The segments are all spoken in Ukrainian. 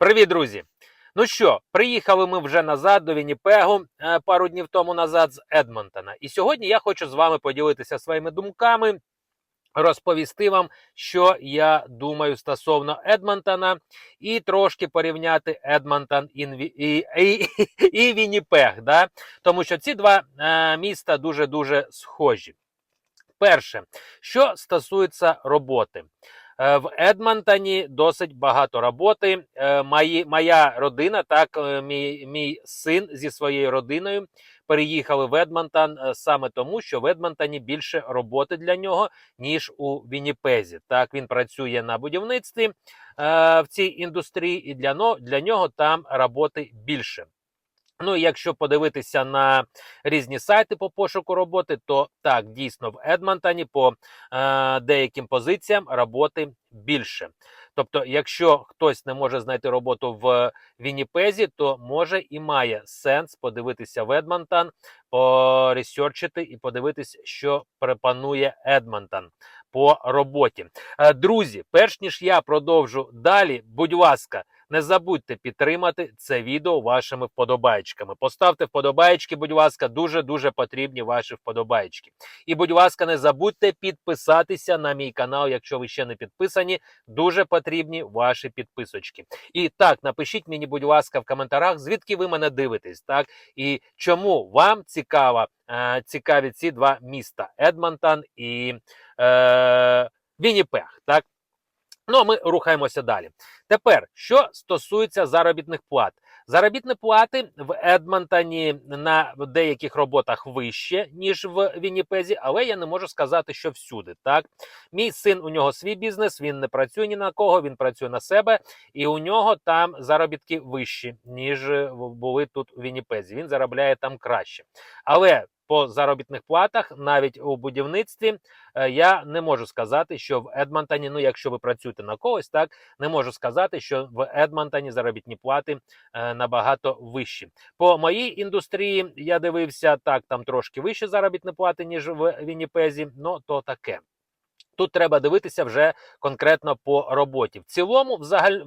Привіт, друзі! Ну що, приїхали ми вже назад до Вінніпегу е, пару днів тому назад з Едмонтона. І сьогодні я хочу з вами поділитися своїми думками, розповісти вам, що я думаю стосовно Едмонтона, і трошки порівняти Едмонтон і, і, і, і Вінніпег. Да? Тому що ці два е, міста дуже-дуже схожі. Перше, що стосується роботи. Е, В Едмонтоні досить багато роботи. Е, Мої, моя родина, так, е, мій, мій син зі своєю родиною переїхали в Едмонтон саме тому, що в Едмонтоні більше роботи для нього, ніж у Вінніпезі. Так, він працює на будівництві в цій індустрії, і для, для нього там роботи більше. Ну, якщо подивитися на різні сайти по пошуку роботи, то так, дійсно, в Едмонтоні по е, деяким позиціям роботи більше. Тобто, якщо хтось не може знайти роботу в Вінніпезі, то може і має сенс подивитися в Едмонтон, поресерчити і подивитися, що пропонує Едмонтон по роботі. Е, Друзі, перш ніж я продовжу далі, будь ласка, не забудьте підтримати це відео вашими вподобайчиками. Поставте вподобайчики, будь ласка, дуже дуже потрібні ваші вподобайчики. І, будь ласка, не забудьте підписатися на мій канал, якщо ви ще не підписані. Дуже потрібні ваші підписочки. І так, напишіть мені, будь ласка, в коментарях, звідки ви мене дивитесь, так і чому вам цікаво, е, цікаві ці два міста Едмонтон і е, Вінніпег. Так. Ну, а ми рухаємося далі. Тепер, що стосується заробітних плат, заробітні плати в Едмонтоні на деяких роботах вище, ніж в Вінніпезі, але я не можу сказати, що всюди. Так, мій син у нього свій бізнес, він не працює ні на кого, він працює на себе, і у нього там заробітки вищі, ніж були тут у Вінніпезі. Він заробляє там краще. Але по заробітних платах, навіть у будівництві, е, я не можу сказати, що в Едмонтоні, ну якщо ви працюєте на когось, так не можу сказати, що в Едмонтоні заробітні плати е, набагато вищі. По моїй індустрії я дивився так, там трошки вищі заробітні плати, ніж в Вінніпезі, ну то таке. Тут треба дивитися вже конкретно по роботі. В цілому, взагалі,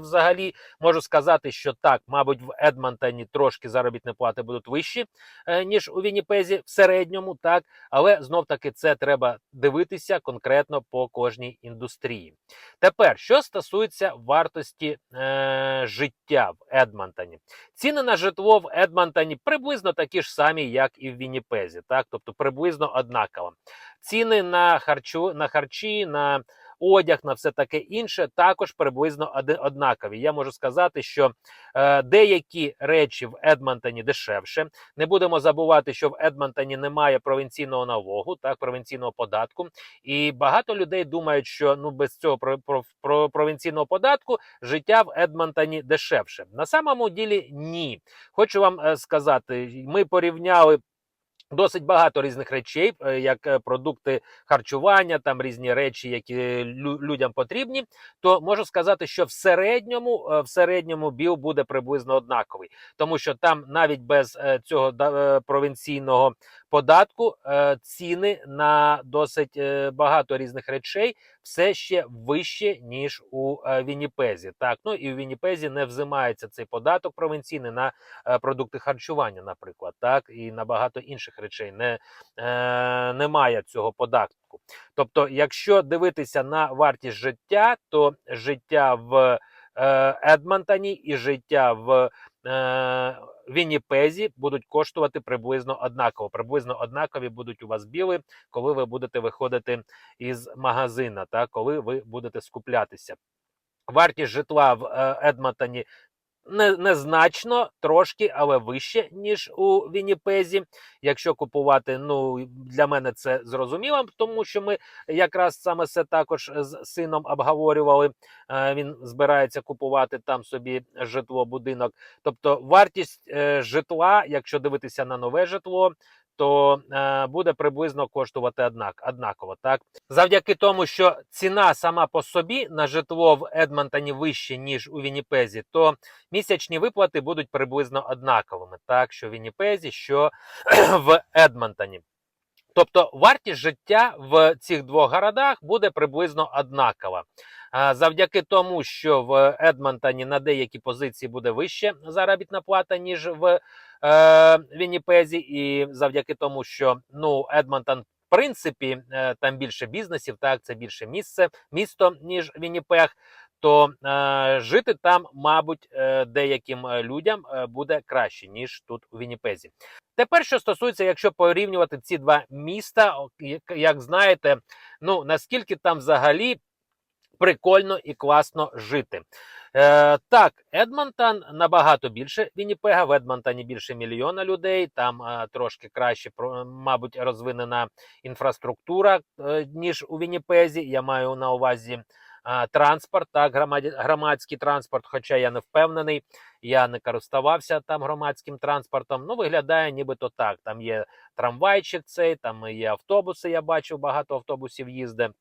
взагалі, можу сказати, що так, мабуть, в Едмонтоні трошки заробітні плати будуть вищі, е, ніж у Вінніпезі в середньому, так, але знов таки це треба дивитися конкретно по кожній індустрії. Тепер, що стосується вартості е, життя в Едмонтоні, ціни на житло в Едмонтоні приблизно такі ж самі, як і в Вінніпезі, так, тобто приблизно однаково. Ціни на харчу на харчі, на одяг, на все таке інше також приблизно однакові. Я можу сказати, що е, деякі речі в Едмонтоні дешевше. Не будемо забувати, що в Едмонтоні немає провінційного налогу, так провінційного податку. І багато людей думають, що ну без цього про, про, про провінційного податку життя в Едмонтоні дешевше. На самому ділі ні. Хочу вам е, сказати, ми порівняли. Досить багато різних речей, е, як е, продукти харчування, там різні речі, які лю- людям потрібні. То можу сказати, що в середньому е, в середньому біл буде приблизно однаковий, тому що там навіть без цього провінційного податку е, ціни на досить е, багато різних речей все ще вище ніж у е, Вінніпезі. Так, ну і в Вінніпезі не взимається цей податок провінційний на продукти харчування, наприклад, так і на багато інших речей не, немає цього податку. Тобто, якщо дивитися на вартість життя, то життя в Едмонтоні і життя в Вінніпезі будуть коштувати приблизно однаково. Приблизно однакові будуть у вас біли, коли ви будете виходити із магазина, та коли ви будете скуплятися. Вартість житла в е, Едмонтоні незначно, трошки, але вище, ніж у Вінніпезі. Якщо купувати, ну для мене це зрозуміло, тому що ми якраз саме це також з сином обговорювали. Е, Він збирається купувати там собі житло, будинок. Тобто вартість е, житла, якщо дивитися на нове житло, то е, буде приблизно коштувати однак, однаково. Так завдяки тому, що ціна сама по собі на житло в Едмонтоні вище ніж у Вінніпезі, то місячні виплати будуть приблизно однаковими, так що в Вінніпезі, що в Едмонтоні. Тобто вартість життя в цих двох городах буде приблизно однакова. Завдяки тому, що в Едмонтоні на деякі позиції буде вище заробітна плата, ніж в е, Вінніпезі, і завдяки тому, що ну Едмонтон. В принципі, е, там більше бізнесів, так це більше місце, місто, ніж Вінніпег, то е, жити там, мабуть, е, деяким е, людям буде краще, ніж тут у Вінніпезі. Тепер, що стосується, якщо порівнювати ці два міста, як, як знаєте, ну наскільки там взагалі прикольно і класно жити. Е, так, Едмонтон набагато більше Вінніпега. В Едмонтоні більше мільйона людей. Там е, трошки краще, мабуть, розвинена інфраструктура, е, ніж у Вінніпезі. Я маю на увазі е, транспорт, так, громадський транспорт, хоча я не впевнений, я не користувався там громадським транспортом. Ну, виглядає нібито так. Там є трамвайчик цей, там є автобуси. Я бачив, багато автобусів їздить.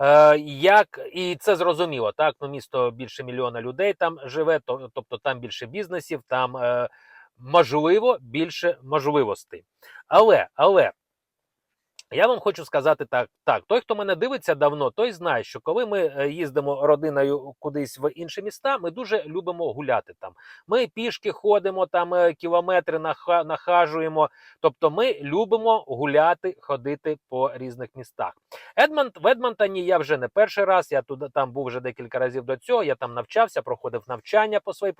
Е, як і це зрозуміло, так ну місто більше мільйона людей там живе, то, тобто там більше бізнесів, там е, можливо більше можливостей. Але, але я вам хочу сказати так: так, той, хто мене дивиться давно, той знає, що коли ми е, їздимо родиною кудись в інші міста, ми дуже любимо гуляти там. Ми пішки ходимо, там е, кілометри нахажуємо. Тобто ми любимо гуляти, ходити по різних містах. Едмонт в Едмонтоні я вже не перший раз. Я туди там був вже декілька разів до цього. Я там навчався, проходив навчання по своїй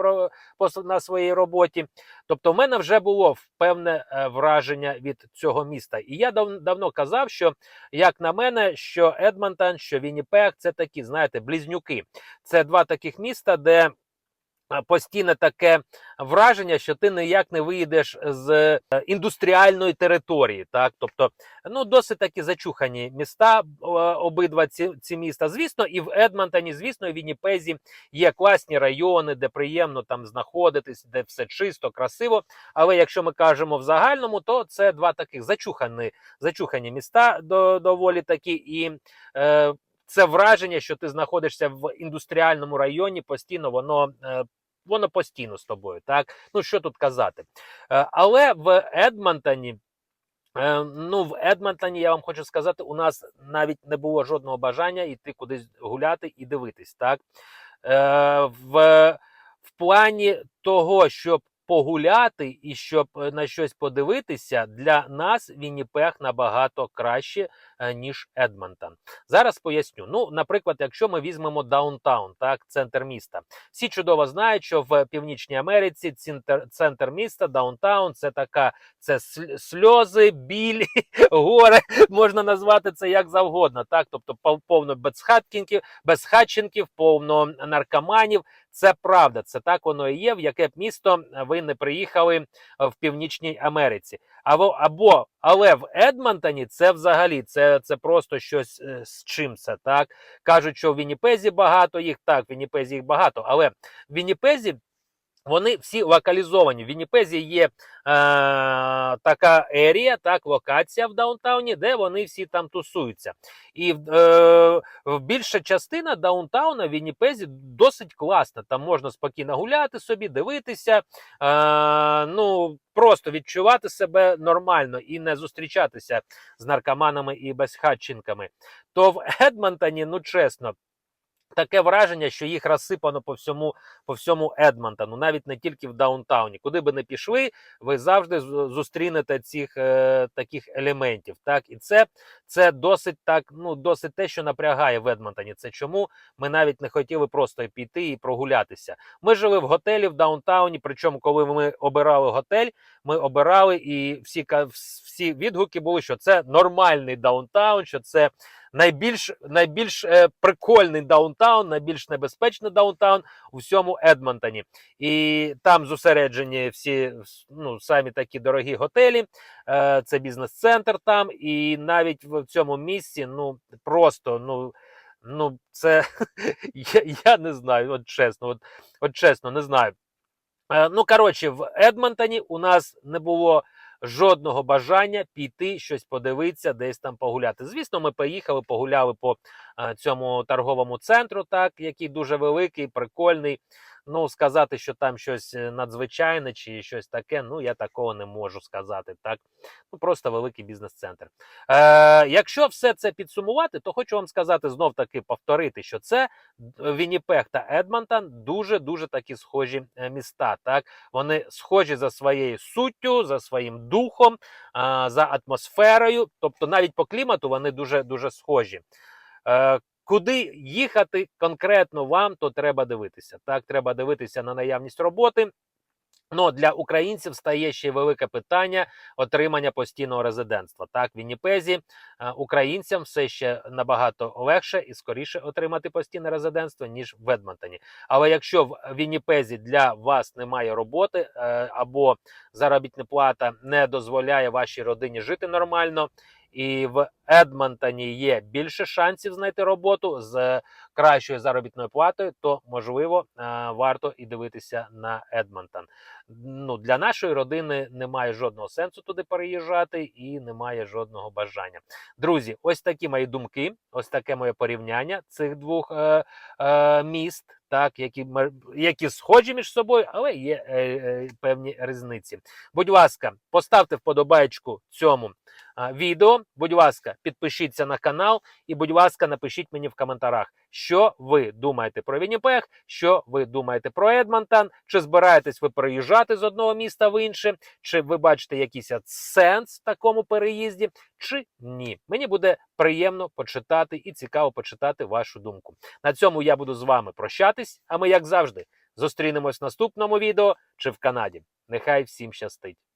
по на своїй роботі. Тобто, в мене вже було певне е, враження від цього міста. І я дав, давно казав, що як на мене, що Едмонтон, що Вінніпег – це такі, знаєте, близнюки. Це два таких міста, де постійне таке враження, що ти ніяк не виїдеш з е, індустріальної території. Так, тобто, ну досить такі зачухані міста, е, обидва ці, ці міста. Звісно, і в Едмонтоні, звісно, і в Вінніпезі є класні райони, де приємно там знаходитись, де все чисто, красиво. Але якщо ми кажемо в загальному, то це два таких зачухані, зачухані міста до, доволі такі і. Е, це враження, що ти знаходишся в індустріальному районі, постійно воно е, воно постійно з тобою. Так ну що тут казати, Е, але в Едмонтоні. е, Ну, в Едмонтоні я вам хочу сказати, у нас навіть не було жодного бажання йти кудись гуляти і дивитись. Так е, в, в плані того, щоб погуляти і щоб е, на щось подивитися, для нас Вінніпег набагато краще, ніж Едмонтон. Зараз поясню. Ну, наприклад, якщо ми візьмемо даунтаун, так, центр міста. Всі чудово знають, що в Північній Америці центр, центр міста, даунтаун, це така це сльози, білі, горе. Можна назвати це як завгодно. Так, тобто пов- повно безхаткінків, безхатченків, повно наркоманів. Це правда, це так воно і є. В яке б місто ви не приїхали е, в Північній Америці. Або, або але в Едмонтоні це взагалі це, це просто щось е, з чим це так. Кажуть, що в Вінніпезі багато їх. Так, в Вінніпезі їх багато, але в Вінніпезі. Вони всі локалізовані. В Вінніпезі є е, така ерія, так, локація в даунтауні, де вони всі там тусуються. І е, більша частина даунтауна в Вінніпезі досить класна. Там можна спокійно гуляти собі, дивитися, е, ну просто відчувати себе нормально і не зустрічатися з наркоманами і безхатченками. То в Едмонтоні, ну чесно. Таке враження, що їх розсипано по всьому по всьому Едмонтону, навіть не тільки в даунтауні. Куди би не пішли, ви завжди зустрінете цих е, таких елементів. Так, і це, це досить так, ну досить те, що напрягає в Едмонтоні. Це чому ми навіть не хотіли просто піти і прогулятися. Ми жили в готелі в даунтауні. Причому, коли ми обирали готель, ми обирали і всі всі відгуки були, що це нормальний даунтаун, що це найбільш найбільш е, прикольний даунтаун, найбільш небезпечний даунтаун у всьому Едмонтоні. І там зосереджені всі ну, самі такі дорогі готелі. Е, це бізнес-центр там, і навіть в цьому місці, ну просто ну. Ну, це я, я не знаю, от чесно, от, от чесно, не знаю. Е, ну, коротше, в Едмонтоні у нас не було жодного бажання піти щось подивитися, десь там погуляти. Звісно, ми поїхали, погуляли по е, цьому торговому центру, так, який дуже великий, прикольний. Ну, сказати, що там щось е, надзвичайне чи щось таке, ну я такого не можу сказати. Так, ну просто великий бізнес-центр. Е, якщо все це підсумувати, то хочу вам сказати знов таки повторити, що це Вінніпег та Едмонтон дуже дуже такі схожі е, міста. Так, вони схожі за своєю суттю, за своїм духом, е, за атмосферою. Тобто, навіть по клімату вони дуже дуже схожі. Е, Куди їхати конкретно вам, то треба дивитися. Так, треба дивитися на наявність роботи. Ну, для українців стає ще велике питання отримання постійного резидентства. Так, в Вінніпезі е, українцям все ще набагато легше і скоріше отримати постійне резидентство, ніж в Едмонтоні. Але якщо в Вінніпезі для вас немає роботи е, або заробітна плата не дозволяє вашій родині жити нормально, і в Едмонтоні є більше шансів знайти роботу з кращою заробітною платою, то можливо е, варто і дивитися на Едмонтон. Ну для нашої родини немає жодного сенсу туди переїжджати і немає жодного бажання. Друзі, ось такі мої думки, ось таке моє порівняння цих двох е, е, міст. Так, які які схожі між собою, але є е, е, певні різниці. Будь ласка, поставте вподобайку цьому відео. Будь ласка, підпишіться на канал і, будь ласка, напишіть мені в коментарях, що ви думаєте про Вінніпег, що ви думаєте про Едмонтон, чи збираєтесь ви переїжджати з одного міста в інше, чи ви бачите якийсь сенс в такому переїзді, чи ні. Мені буде приємно почитати і цікаво почитати вашу думку. На цьому я буду з вами прощатись, а ми, як завжди, зустрінемось в наступному відео чи в Канаді. Нехай всім щастить!